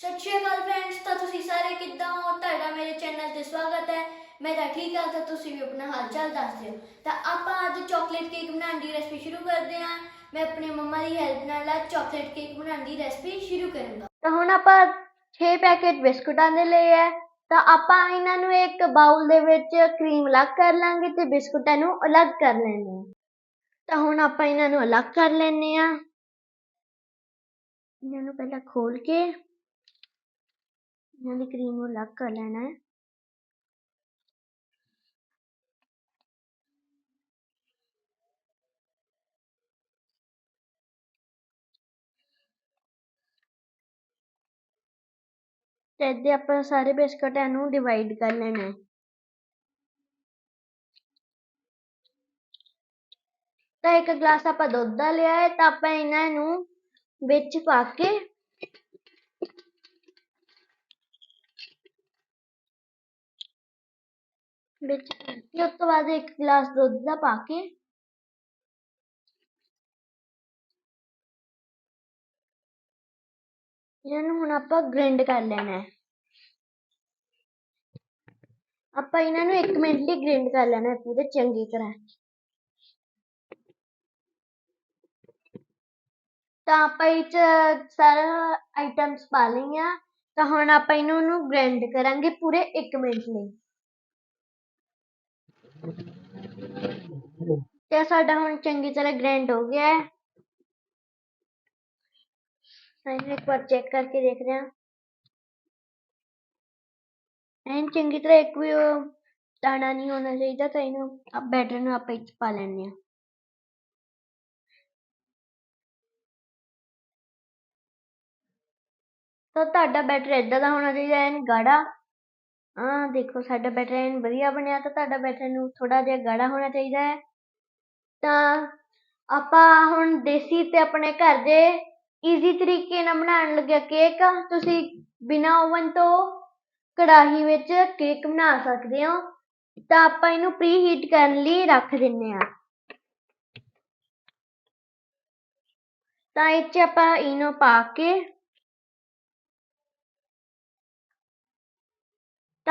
ਸਤਿ ਸ਼੍ਰੀ ਅਕਾਲ ਫਰੈਂਡਸ ਤਾਂ ਤੁਸੀਂ ਸਾਰੇ ਕਿੱਦਾਂ ਹੋ? ਤੁਹਾਡਾ ਮੇਰੇ ਚੈਨਲ ਤੇ ਸਵਾਗਤ ਹੈ। ਮੈਂ ਤਾਂ ਠੀਕ ਹਾਂ, ਤਾਂ ਤੁਸੀਂ ਵੀ ਆਪਣਾ ਹਾਲ ਚਾਲ ਦੱਸ ਦਿਓ। ਤਾਂ ਆਪਾਂ ਅੱਜ ਚਾਕਲੇਟ ਕੇਕ ਬਣਾਉਣ ਦੀ ਰੈਸਪੀ ਸ਼ੁਰੂ ਕਰਦੇ ਹਾਂ। ਮੈਂ ਆਪਣੀ ਮੰਮਾ ਦੀ ਹੈਲਪ ਨਾਲ ਅੱਜ ਚਾਕਲੇਟ ਕੇਕ ਬਣਾਉਣ ਦੀ ਰੈਸਪੀ ਸ਼ੁਰੂ ਕਰੂੰਗਾ। ਤਾਂ ਹੁਣ ਆਪਾਂ 6 ਪੈਕੇਟ ਬਿਸਕੁਟਾਂ ਦੇ ਲਏ ਹੈ। ਤਾਂ ਆਪਾਂ ਇਹਨਾਂ ਨੂੰ ਇੱਕ ਬਾਉਲ ਦੇ ਵਿੱਚ ਕਰੀਮ ਅਲੱਗ ਕਰ ਲਾਂਗੇ ਤੇ ਬਿਸਕੁਟਾਂ ਨੂੰ ਅਲੱਗ ਕਰ ਲੈਣੇ ਆ ਤਾਂ ਹੁਣ ਆਪਾਂ ਇਹਨਾਂ ਨੂੰ ਅਲੱਗ ਕਰ ਲੈਣੇ ਆ ਇਹਨਾਂ ਨੂੰ ਪਹਿਲਾਂ ਖੋਲ ਕੇ ਇਹਨਾਂ ਦੀ ਕਰੀਮ ਨੂੰ ਅਲੱਗ ਕਰ ਲੈਣਾ ਹੈ ਤੇ ਇੱਥੇ ਆਪਾਂ ਸਾਰੇ ਬਿਸਕਟਾਂ ਨੂੰ ਡਿਵਾਈਡ ਕਰ ਲੈਣਾ ਹੈ। ਤਾਂ ਇੱਕ ਗਲਾਸ ਆਪਾਂ ਦੁੱਧ ਦਾ ਲਿਆ ਹੈ, ਤਾਂ ਆਪਾਂ ਇਹਨਾਂ ਨੂੰ ਵਿੱਚ ਪਾ ਕੇ ਵਿੱਚ ਤੇ ਉਸ ਤੋਂ ਬਾਅਦ ਇੱਕ ਗਲਾਸ ਦੁੱਧ ਦਾ ਪਾ ਕੇ ਇਹਨਾਂ ਨੂੰ ਹੁਣ ਆਪਾਂ ਗ੍ਰਾਈਂਡ ਕਰ ਲੈਣਾ ਹੈ। ਆਪਾਂ ਇਹਨਾਂ ਨੂੰ 1 ਮਿੰਟ ਲਈ ਗ੍ਰਾਈਂਡ ਕਰ ਲੈਣਾ ਹੈ ਪੂਰੇ ਚੰਗੀ ਤਰ੍ਹਾਂ। ਤਾਂ ਆਪਾਂ ਇਹ 'ਚ ਸਾਰਾ ਆਈਟਮਸ ਪਾ ਲਈਆਂ। ਤਾਂ ਹੁਣ ਆਪਾਂ ਇਹਨਾਂ ਨੂੰ ਗ੍ਰਾਈਂਡ ਕਰਾਂਗੇ ਪੂਰੇ 1 ਮਿੰਟ ਲਈ। ਤੇ ਸਾਡਾ ਹੁਣ ਚੰਗੀ ਤਰ੍ਹਾਂ ਗ੍ਰੈਂਡ ਹੋ ਗਿਆ ਹੈ। ਤਾਂ ਇੱਕ ਵਾਰ ਚੈੱਕ ਕਰਕੇ ਦੇਖਦੇ ਹਾਂ। ਐਨ ਚੰਗੀ ਤਰ੍ਹਾਂ ਇੱਕ ਵੀ ਉਹ ਦਾਣਾ ਨਹੀਂ ਹੋਣਾ ਚਾਹੀਦਾ ਤਾਂ ਇਹਨੂੰ ਆ ਬੈਟਰ ਨੂੰ ਆਪਾਂ ਇੱਥੇ ਪਾ ਲੈਂਦੇ ਹਾਂ। ਤਾਂ ਤੁਹਾਡਾ ਬੈਟਰ ਏਦਾਂ ਦਾ ਹੋਣਾ ਚਾਹੀਦਾ, ਐਨ ਗਾੜਾ। ਆਹ ਦੇਖੋ, ਸਾਡਾ ਬੈਟਰ ਐਨ ਵਧੀਆ ਬਣਿਆ ਤਾਂ ਤੁਹਾਡਾ ਬੈਟਰ ਨੂੰ ਥੋੜਾ ਜਿਹਾ ਗਾੜਾ ਹੋਣਾ ਚਾਹੀਦਾ ਹੈ। ਤਾਂ ਆਪਾਂ ਹੁਣ ਦੇਸੀ ਤੇ ਆਪਣੇ ਘਰ ਦੇ ਈਜ਼ੀ ਤਰੀਕੇ ਨਾਲ ਬਣਾਉਣ ਲੱਗਿਆ ਕੇਕ ਤੁਸੀਂ ਬਿਨਾਂ ਓਵਨ ਤੋਂ ਕੜਾਹੀ ਵਿੱਚ ਕੇਕ ਬਣਾ ਸਕਦੇ ਹੋ। ਤਾਂ ਆਪਾਂ ਇਹਨੂੰ ਪ੍ਰੀ ਹੀਟ ਕਰਨ ਲਈ ਰੱਖ ਦਿੰਨੇ ਆ ਤਾਂ ਇਹ 'ਚ ਆਪਾਂ ਇਹਨੂੰ ਪਾ ਕੇ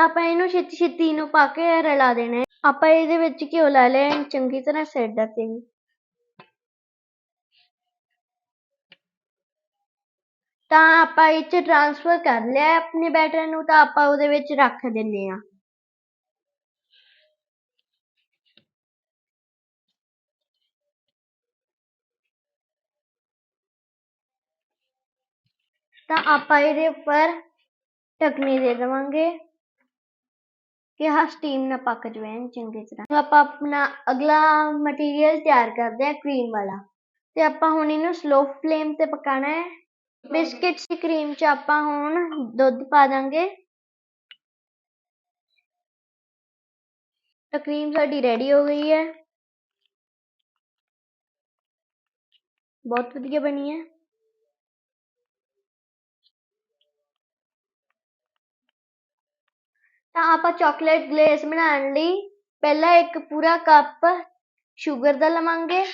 ਤਾਂ ਆਪਾਂ ਇਹਨੂੰ ਛੇਤੀ ਛੇਤੀ ਇਨੋ ਪਾ ਕੇ ਰਲਾ ਦੇਣਾ ਹੈ। ਆਪਾਂ ਇਹਦੇ ਵਿੱਚ ਘਿਓ ਲਾ ਲਿਆ ਚੰਗੀ ਤਰ੍ਹਾਂ ਸਾਈਡਾਂ ਤੇ ਵੀ ਤਾਂ ਆਪਾਂ ਇਹ 'ਚ ਟ੍ਰਾਂਸਫਰ ਕਰ ਲਿਆ ਆਪਣੇ ਬੈਟਰ ਨੂੰ, ਤਾਂ ਆਪਾਂ ਉਹਦੇ ਵਿੱਚ ਰੱਖ ਦਿੰਨੇ ਆ ਤਾਂ ਆਪਾਂ ਇਹਦੇ ਉੱਪਰ ਢੱਕਣੀ ਦੇ ਦੇਵਾਂਗੇ। ਕਿ ਆਹ ਸਟੀਮ ਨਾ ਪੱਕ ਜਾਵੇ ਚੰਗੀ ਤਰ੍ਹਾਂ। ਹੁਣ ਆਪਾਂ ਆਪਣਾ ਅਗਲਾ ਮਟੀਰੀਅਲ ਤਿਆਰ ਕਰਦੇ ਹਾਂ ਕਰੀਮ ਵਾਲਾ। ਤੇ ਆਪਾਂ ਹੁਣ ਇਹਨੂੰ ਸਲੋ ਫਲੇਮ ਤੇ ਪਕਾਣਾ ਹੈ। ਬਿਸਕਿਟਸ ਦੀ ਕਰੀਮ 'ਚ ਆਪਾਂ ਹੁਣ ਦੁੱਧ ਪਾ ਦਾਂਗੇ। ਤਾਂ ਕਰੀਮ ਸਾਡੀ ਰੈਡੀ ਹੋ ਗਈ ਹੈ। ਬਹੁਤ ਵਧੀਆ ਬਣੀ ਹੈ। ਤਾਂ ਆਪਾਂ ਚਾਕਲੇਟ ਗਲੇਸ ਬਣਾਉਣ ਲਈ ਪਹਿਲਾਂ ਇੱਕ ਪੂਰਾ ਕੱਪ ਸ਼ੂਗਰ ਦਾ ਲਵਾਂਗੇ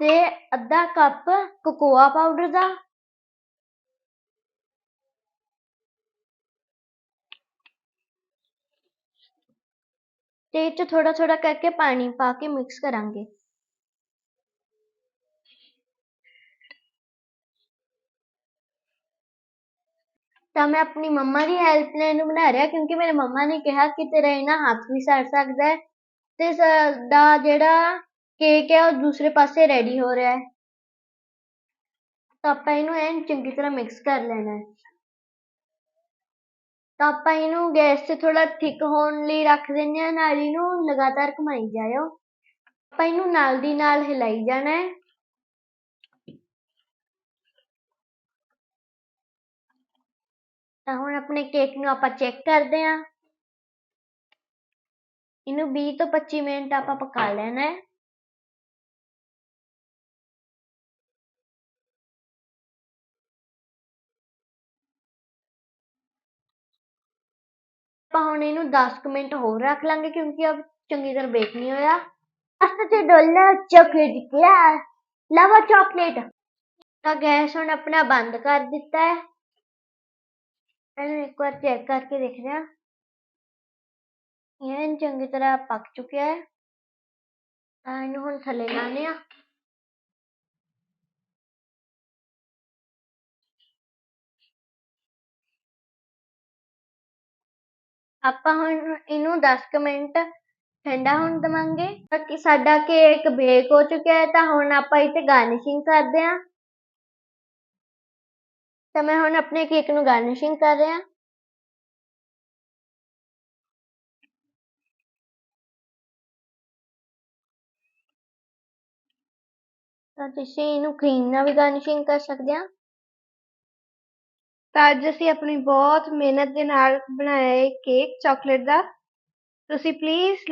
ਤੇ ਅੱਧਾ ਕੱਪ ਕੋਕੋਆ ਪਾਊਡਰ ਦਾ। ਤੇ ਇਹ 'ਚ ਥੋੜਾ ਥੋੜਾ ਕਰਕੇ ਪਾਣੀ ਪਾ ਕੇ ਮਿਕਸ ਕਰਾਂਗੇ। ਤਾਂ ਮੈਂ ਆਪਣੀ ਮੰਮਾ ਦੀ ਹੈਲਪ ਨਾਲ ਇਹਨੂੰ ਬਣਾ ਰਿਹਾ, ਕਿਉਂਕਿ ਮੇਰੇ ਮੰਮਾ ਨੇ ਕਿਹਾ ਕਿ ਤੇਰਾ ਇਹਨਾਂ ਹੱਥ ਵੀ ਸੜ ਸਕਦਾ ਹੈ ਤੇ ਸਾਡਾ ਜਿਹੜਾ ਕੇਕ ਹੈ ਉਹ ਦੂਸਰੇ ਪਾਸੇ ਰੈਡੀ ਹੋ ਰਿਹਾ ਹੈ। ਤਾਂ ਆਪਾਂ ਇਹਨੂੰ ਐਨ ਚੰਗੀ ਤਰ੍ਹਾਂ ਮਿਕਸ ਕਰ ਲੈਣਾ ਹੈ। ਤਾਂ ਆਪਾਂ ਇਹਨੂੰ ਗੈਸ ਤੇ ਥੋੜਾ ਥਿਕ ਹੋਣ ਲਈ ਰੱਖ ਦਿੰਦੇ ਹਾਂ, ਨਾਲ ਇਹਨੂੰ ਲਗਾਤਾਰ ਘੁਮਾਈ ਜਾਇਓ। ਆਪਾਂ ਇਹਨੂੰ ਨਾਲ ਦੀ ਨਾਲ ਹਿਲਾਈ ਜਾਣਾ ਹੈ। ਤਾਂ ਹੁਣ ਆਪਣੇ ਕੇਕ ਨੂੰ ਆਪਾਂ ਚੈੱਕ ਕਰਦੇ ਹਾਂ। ਇਹਨੂੰ 20 ਤੋਂ 25 ਮਿੰਟ ਆਪਾਂ ਪਕਾ ਲੈਣਾ ਹੈ। ਆਪਾਂ ਹੁਣ ਇਹਨੂੰ 10 ਕੁ ਮਿੰਟ ਹੋਰ ਰੱਖ ਲਾਂਗੇ ਕਿਉਂਕਿ ਅਬ ਚੰਗੀ ਤਰ੍ਹਾਂ ਬੇਕ ਨਹੀਂ ਹੋਇਆ। ਅਸਾਂ ਤੇ ਡੋਲਨਾ ਚਾਕਲੇਟ ਕਲਾਸ ਲਵਾ ਚਾਕਲੇਟ ਤਾਂ ਗੈਸ ਹੁਣ ਆਪਣਾ ਬੰਦ ਕਰ ਦਿੱਤਾ ਹੈ। ਇਹਨੂੰ ਇੱਕ ਵਾਰ ਚੈੱਕ ਕਰਕੇ ਦੇਖਦੇ ਹਾਂ। ਇਹ ਚੰਗੀ ਤਰ੍ਹਾਂ ਪੱਕ ਚੁੱਕਿਆ ਹੈ। ਤਾਂ ਇਹਨੂੰ ਹੁਣ ਥੱਲੇ ਲਾਣੇ ਆ ਆਪਾਂ ਹੁਣ ਇਹਨੂੰ 10 ਕੁ ਮਿੰਟ ਠੰਡਾ ਹੋਣ ਦਵਾਂਗੇ। ਕਿ ਸਾਡਾ ਕੇਕ ਬੇਕ ਹੋ ਚੁੱਕਿਆ ਹੈ, ਤਾਂ ਹੁਣ ਆਪਾਂ ਇਹ ਤੇ ਗਾਰਨਿਸ਼ਿੰਗ ਕਰਦੇ ਹਾਂ। ਤਾਂ ਮੈਂ ਹੁਣ ਆਪਣੇ ਕੇਕ ਨੂੰ ਗਾਰਨਿਸ਼ਿੰਗ ਕਰ ਰਿਹਾ। ਤਾਂ ਤੁਸੀਂ ਇਹਨੂੰ ਕਰੀਮ ਨਾਲ ਵੀ ਗਾਰਨਿਸ਼ਿੰਗ ਕਰ ਸਕਦੇ ਆ। ਤਾਂ ਅੱਜ ਅਸੀਂ ਆਪਣੀ ਬਹੁਤ ਮਿਹਨਤ ਦੇ ਨਾਲ ਬਣਾਇਆ ਇਹ ਕੇਕ ਚਾਕਲੇਟ ਦਾ। ਤੁਸੀਂ ਪਲੀਜ਼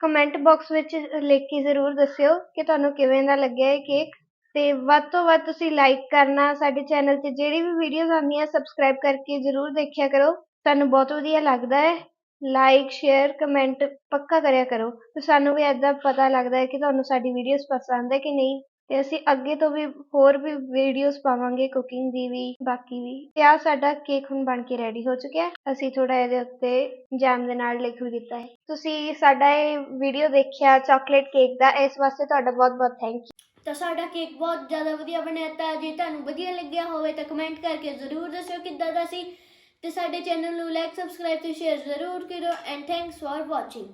ਕਮੈਂਟ ਬਾਕਸ ਵਿੱਚ ਲਿਖ ਕੇ ਜ਼ਰੂਰ ਦੱਸਿਓ ਕਿ ਤੁਹਾਨੂੰ ਕਿਵੇਂ ਦਾ ਲੱਗਿਆ ਇਹ ਕੇਕ। ਤੇ ਵੱਧ ਤੋਂ ਵੱਧ ਤੁਸੀਂ ਲਾਈਕ ਕਰਨਾ, ਸਾਡੇ ਚੈਨਲ ਤੇ ਜਿਹੜੀ ਵੀ ਵੀਡੀਓਜ਼ ਆਉਂਦੀਆਂ ਸਬਸਕ੍ਰਾਈਬ ਕਰਕੇ ਜ਼ਰੂਰ ਦੇਖਿਆ ਕਰੋ। ਸਾਨੂੰ ਬਹੁਤ ਵਧੀਆ ਲੱਗਦਾ ਹੈ। ਲਾਈਕ ਸ਼ੇਅਰ ਕਮੈਂਟ ਪੱਕਾ ਕਰਿਆ ਕਰੋ। ਤੇ ਸਾਨੂੰ ਵੀ ਏਦਾਂ ਪਤਾ ਲੱਗਦਾ ਹੈ ਕਿ ਤੁਹਾਨੂੰ ਸਾਡੀ ਵੀਡੀਓਜ਼ ਪਸੰਦ ਹੈ ਕਿ ਨਹੀਂ। ਤੇ ਅਸੀਂ ਅੱਗੇ ਤੋਂ ਵੀ ਹੋਰ ਵੀ ਵੀਡੀਓਜ਼ ਪਾਵਾਂਗੇ ਕੁਕਿੰਗ ਦੀ ਵੀ, ਬਾਕੀ ਵੀ। ਤੇ ਆ ਸਾਡਾ ਕੇਕ ਹੁਣ ਬਣ ਕੇ ਰੈਡੀ ਹੋ ਚੁੱਕਿਆ ਅਸੀਂ ਥੋੜਾ ਇਹਦੇ ਉੱਤੇ ਜੈਮ ਦੇ ਨਾਲ ਲਿਖ ਵੀ ਦਿੱਤਾ ਹੈ। ਤੁਸੀਂ ਸਾਡਾ ਇਹ ਵੀਡੀਓ ਦੇਖਿਆ ਚਾਕਲੇਟ ਕੇਕ ਦਾ, ਇਸ ਵਾਸਤੇ ਤੁਹਾਡਾ ਬਹੁਤ ਬਹੁਤ ਥੈਂਕ ਯੂ ਤਾਂ ਸਾਡਾ ਕੇਕ ਬਹੁਤ ਜ਼ਿਆਦਾ ਵਧੀਆ ਬਣਿਆ ਤਾਂ ਜੇ ਤੁਹਾਨੂੰ ਵਧੀਆ ਲੱਗਿਆ ਹੋਵੇ ਤਾਂ ਕਮੈਂਟ ਕਰਕੇ ਜ਼ਰੂਰ ਦੱਸਿਓ ਕਿੱਦਾਂ ਦਾ ਸੀ ਤੇ ਸਾਡੇ ਚੈਨਲ ਨੂੰ ਲਾਈਕ ਸਬਸਕ੍ਰਾਈਬ ਤੇ ਸ਼ੇਅਰ ਜ਼ਰੂਰ ਕਰੋ ਐਂਡ ਥੈਂਕਸ ਫॉर ਵਾਚਿੰਗ